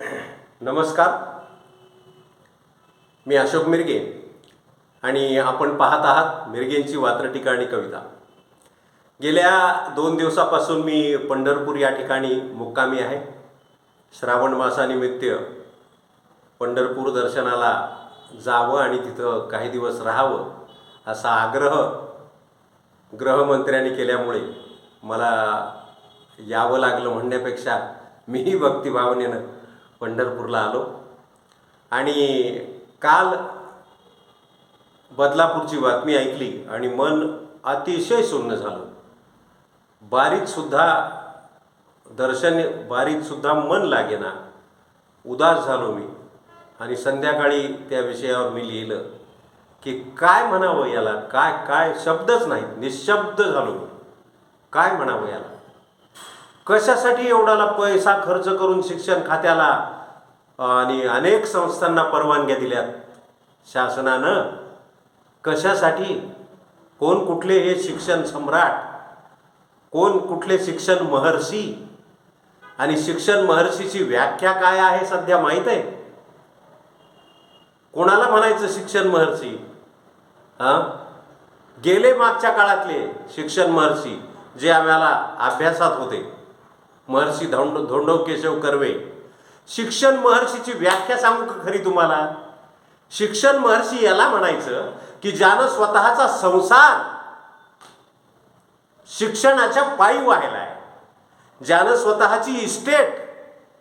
नमस्कार. मी अशोक मिरगे आणि आपण पाहत आहात मिरगेंची वात्र ठिकाणी कविता. गेल्या दोन दिवसापासून मी पंढरपूर या ठिकाणी मुक्कामी आहे. श्रावण मासानिमित्त पंढरपूर दर्शनाला जावं आणि तिथं काही दिवस राहावं असा आग्रह गृहमंत्र्यांनी केल्यामुळे मला यावं लागलं म्हणण्यापेक्षा मीही भक्तिभावनेनं पंढरपूरला आलो. आणि काल बदलापूरची बातमी ऐकली आणि मन अतिशय सुन्न झालं. बारीतसुद्धा दर्शन बारीतसुद्धा मन लागेना. उदास झालो मी आणि संध्याकाळी त्या विषयावर मी लिहिलं की काय म्हणावं याला? काय काय शब्दच नाही निशब्द झालो मी. काय म्हणावं याला? कशासाठी एवढाला पैसा खर्च करून शिक्षण खात्याला आणि अनेक संस्थांना परवानग्या दिल्यात? शासनानं कशासाठी? कोण कुठले हे शिक्षण सम्राट? कोण कुठले शिक्षण महर्षी? आणि शिक्षण महर्षीची व्याख्या काय आहे सध्या माहीत आहे? कोणाला म्हणायचं शिक्षण महर्षी? हां? गेले मागच्या काळातले शिक्षण महर्षी जे आम्हाला अभ्यासात होते. महर्षी धोंड धोंडव केशव कर्वे. शिक्षण महर्षीची व्याख्या सांगू का खरी तुम्हाला? शिक्षण महर्षी याला म्हणायचं की ज्यानं स्वतःचा संसार शिक्षणाच्या पायी वाहिला आहे ज्यानं स्वतःची इस्टेट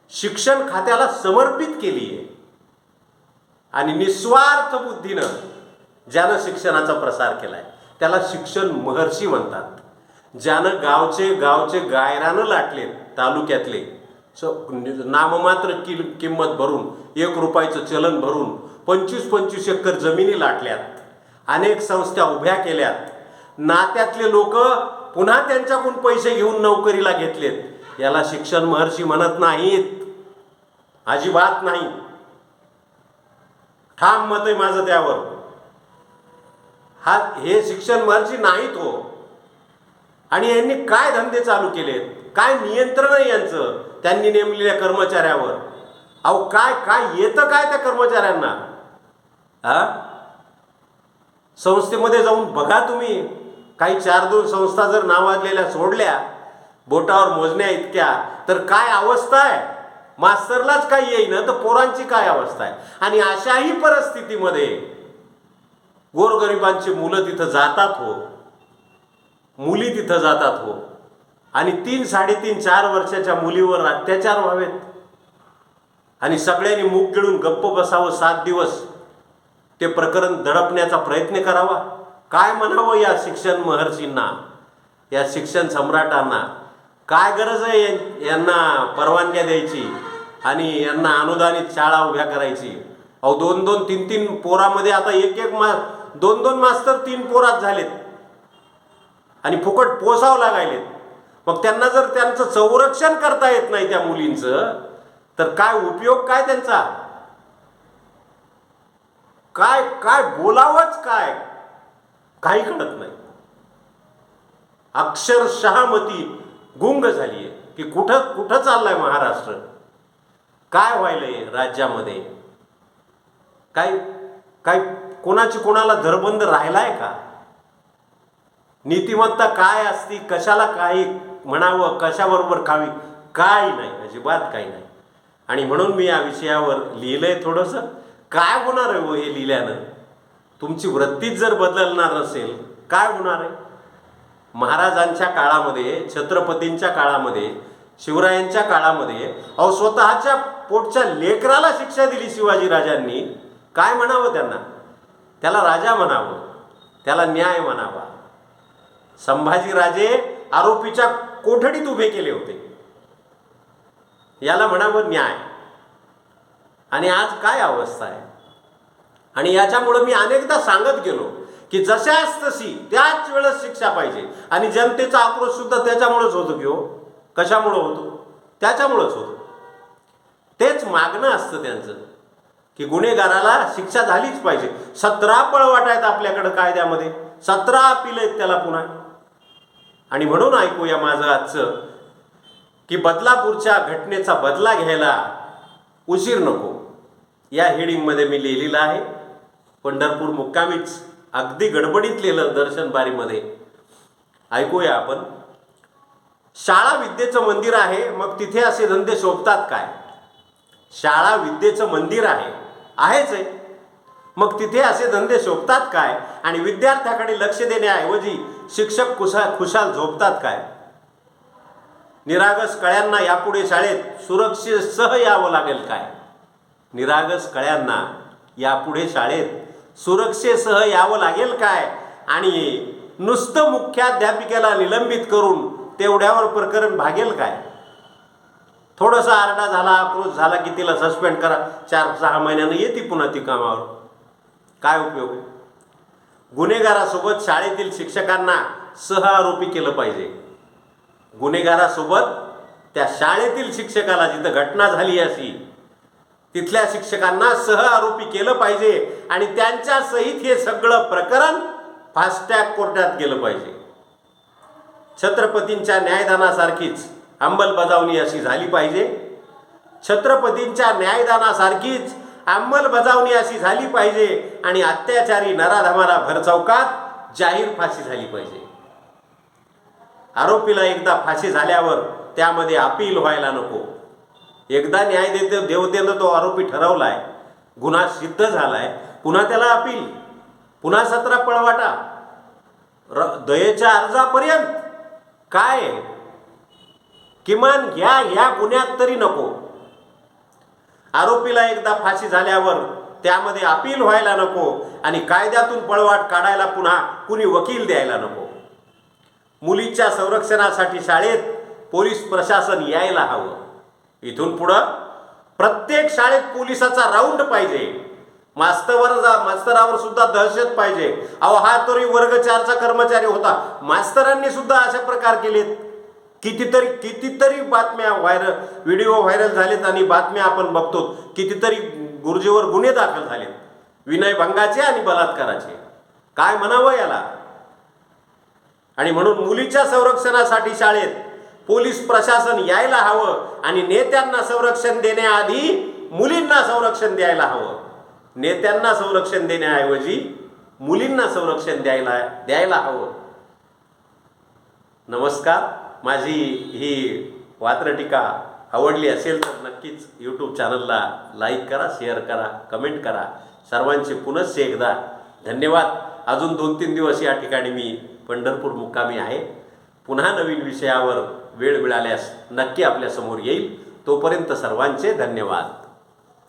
शिक्षण खात्याला समर्पित केली आहे आणि निस्वार्थ बुद्धीनं ज्यानं शिक्षणाचा प्रसार केला आहे त्याला शिक्षण महर्षी म्हणतात. ज्यानं गावचे गावचे गायरानं लाटले तालुक्यातले. स नाममात्र कि किंमत भरून एक रुपयाचं चलन भरून पंचवीस पंचवीस एकर जमिनी लाटल्यात. अनेक संस्था उभ्या केल्यात. नात्यातले लोक पुन्हा त्यांच्याकडून पैसे घेऊन नोकरीला घेतलेत. याला शिक्षण महर्षी म्हणत नाहीत. अजिबात नाही. ठाम मत आहे माझं त्यावर. हा हे शिक्षण महर्षी नाहीत हो. आणि यांनी काय धंदे चालू केलेत? काय नियंत्रण आहे यांचं? त्यांनी नेमलेल्या कर्मचाऱ्यावर. अहो काय काय येतं काय त्या कर्मचाऱ्यांना? हा संस्थेमध्ये जाऊन बघा तुम्ही. काही चार दोन संस्था जर नावाजलेल्या सोडल्या बोटावर मोजण्या इतक्या तर काय अवस्था आहे? मास्तरलाच काय येईना तर पोरांची काय अवस्था आहे? आणि अशाही परिस्थितीमध्ये गोरगरिबांची मुलं तिथं जातात हो. मुली तिथं जातात हो. आणि तीन साडेतीन चार वर्षाच्या मुलीवर अत्याचार व्हावेत. आणि सगळ्यांनी मूग गिळून गप्प बसावं सात दिवस. ते प्रकरण दडपण्याचा प्रयत्न करावा. काय म्हणावं या शिक्षण महर्षींना या शिक्षण सम्राटांना? काय गरज आहे यांना परवानग्या द्यायची आणि यांना अनुदानित शाळा उभ्या करायची? अहो दोन दोन तीन तीन पोरामध्ये आता एक एक मा दोन दोन मास्तर तीन पोरात झालेत. आणि फुकट पोसावं लागायलेत. मग त्यांना जर त्यांचं संरक्षण करता येत नाही त्या मुलींचं तर काय उपयोग काय त्यांचा? काय काय बोलावंच काय? काही कळत नाही. अक्षरशः मती गुंग झाली आहे की कुठं कुठं चाललाय महाराष्ट्र? काय व्हायलंय राज्यामध्ये? काय काय कोणाची कोणाला धरबंद राहिलाय का? नीतिमत्ता काय असती कशाला काही म्हणावं कशाबरोबर खावी काय नाही अजिबात काही नाही. आणि म्हणून मी या विषयावर लिहिलंय थोडंसं. काय होणार आहे हो हे लिहिल्यानं? तुमची वृत्तीच जर बदलणार नसेल काय होणार आहे? महाराजांच्या काळामध्ये छत्रपतींच्या काळामध्ये शिवरायांच्या काळामध्ये अहो स्वतःच्या पोटच्या लेकराला शिक्षा दिली शिवाजीराजांनी काय म्हणावं त्यांना? त्याला राजा म्हणावं त्याला न्याय म्हणावा. संभाजीराजे आरोपीच्या कोठडीत उभे केले होते. याला म्हणावं न्याय. आणि आज काय अवस्था आहे? आणि याच्यामुळं मी अनेकदा सांगत गेलो की जशाच तशी त्याच वेळेस शिक्षा पाहिजे. आणि जनतेचा आक्रोश सुद्धा त्याच्यामुळेच होतो की हो? कशामुळं होतो? त्याच्यामुळंच होतो. तेच मागणं असतं त्यांचं की गुन्हेगाराला शिक्षा झालीच पाहिजे. सतरा पळवाट आहेत आपल्याकडं कायद्यामध्ये. सतरा अपील आहेत त्याला पुन्हा. आणि म्हणून ऐकूया माझं आजचं की बदलापूरच्या घटनेचा बदला घ्यायला उशीर नको. या हेडिंगमध्ये मी लिहिलेलं आहे. पंढरपूर मुक्कामीच अगदी गडबडीत लिहिलं दर्शनबारीमध्ये ऐकूया आपण. शाळा विद्येचं मंदिर आहे मग तिथे असे धंदे शोभतात काय? शाळा विद्येचं मंदिर आहे. आहेच आहे. मग तिथे असे धंदे शोभतात काय? आणि विद्यार्थ्याकडे लक्ष देण्याऐवजी शिक्षक कुशा खुशाल झोपतात काय? निरागस कळ्यांना यापुढे शाळेत सुरक्षेसह यावं लागेल काय? निरागस कळ्यांना यापुढे शाळेत सुरक्षेसह यावं लागेल काय? आणि नुसतं मुख्याध्यापिकेला निलंबित करून तेवढ्यावर प्रकरण भागेल काय? थोडासा आरडा झाला आक्रोश झाला की तिला सस्पेंड करा. चार सहा महिन्यानं येते पुन्हा ती कामावर. काय उपयोग? गुन्हेगारासोबत शाळेतील शिक्षकांना सह आरोपी केलं पाहिजे. गुन्हेगारासोबत त्या शाळेतील शिक्षकाला जिथं घटना झाली अशी तिथल्या शिक्षकांना सह आरोपी केलं पाहिजे आणि त्यांच्या सहित हे सगळं प्रकरण फास्टॅग कोर्टात गेलं पाहिजे. छत्रपतींच्या न्यायदानासारखीच अंमलबजावणी अशी झाली पाहिजे. छत्रपतींच्या न्यायदानासारखीच अंमलबजावणी अशी झाली पाहिजे आणि अत्याचारी नराधमाला भरचौकात जाहीर फाशी झाली पाहिजे. आरोपीला एकदा फाशी झाल्यावर त्यामध्ये अपील व्हायला नको. एकदा न्याय देते देवतेनं तो आरोपी ठरवलाय. गुन्हा सिद्ध झालाय. पुन्हा त्याला अपील. पुन्हा सतरा पळवाटा. र दयेच्या अर्जापर्यंत. काय? किमान ह्या ह्या गुन्ह्यात तरी नको. आरोपीला एकदा फाशी झाल्यावर त्यामध्ये अपील व्हायला नको आणि कायद्यातून पळवाट काढायला पुन्हा कुणी वकील द्यायला नको. मुलीच्या संरक्षणासाठी शाळेत पोलीस प्रशासन यायला हवं. इथून पुढं प्रत्येक शाळेत पोलिसाचा राऊंड पाहिजे. मास्तरवर जा मास्तरावर सुद्धा दहशत पाहिजे. अहो हा तरी वर्ग चारचा कर्मचारी होता. मास्तरांनी सुद्धा अशा प्रकार केलेत. कितीतरी कितीतरी बातम्या व्हायरल व्हिडिओ व्हायरल झालेत आणि बातम्या आपण बघतो. कितीतरी गुरुजीवर गुन्हे दाखल झालेत. विनयभंगाचे आणि बलात्काराचे. काय म्हणावं याला? आणि म्हणून मुलीच्या संरक्षणासाठी शाळेत पोलीस प्रशासन यायला हवं आणि नेत्यांना संरक्षण देण्याआधी मुलींना संरक्षण द्यायला हवं. नेत्यांना संरक्षण देण्याऐवजी मुलींना संरक्षण द्यायला द्यायला हवं. नमस्कार. माझी ही वात्रटिका आवडली असेल तर नक्कीच यूट्यूब चॅनलला लाईक करा शेअर करा कमेंट करा. सर्वांचे पुनश्च एकदा धन्यवाद. अजून दोन तीन दिवस या ठिकाणी मी पंढरपूर मुक्कामी आहे. पुन्हा नवीन विषयावर वेळ मिळाल्यास नक्की आपल्यासमोर येईल. तोपर्यंत सर्वांचे धन्यवाद.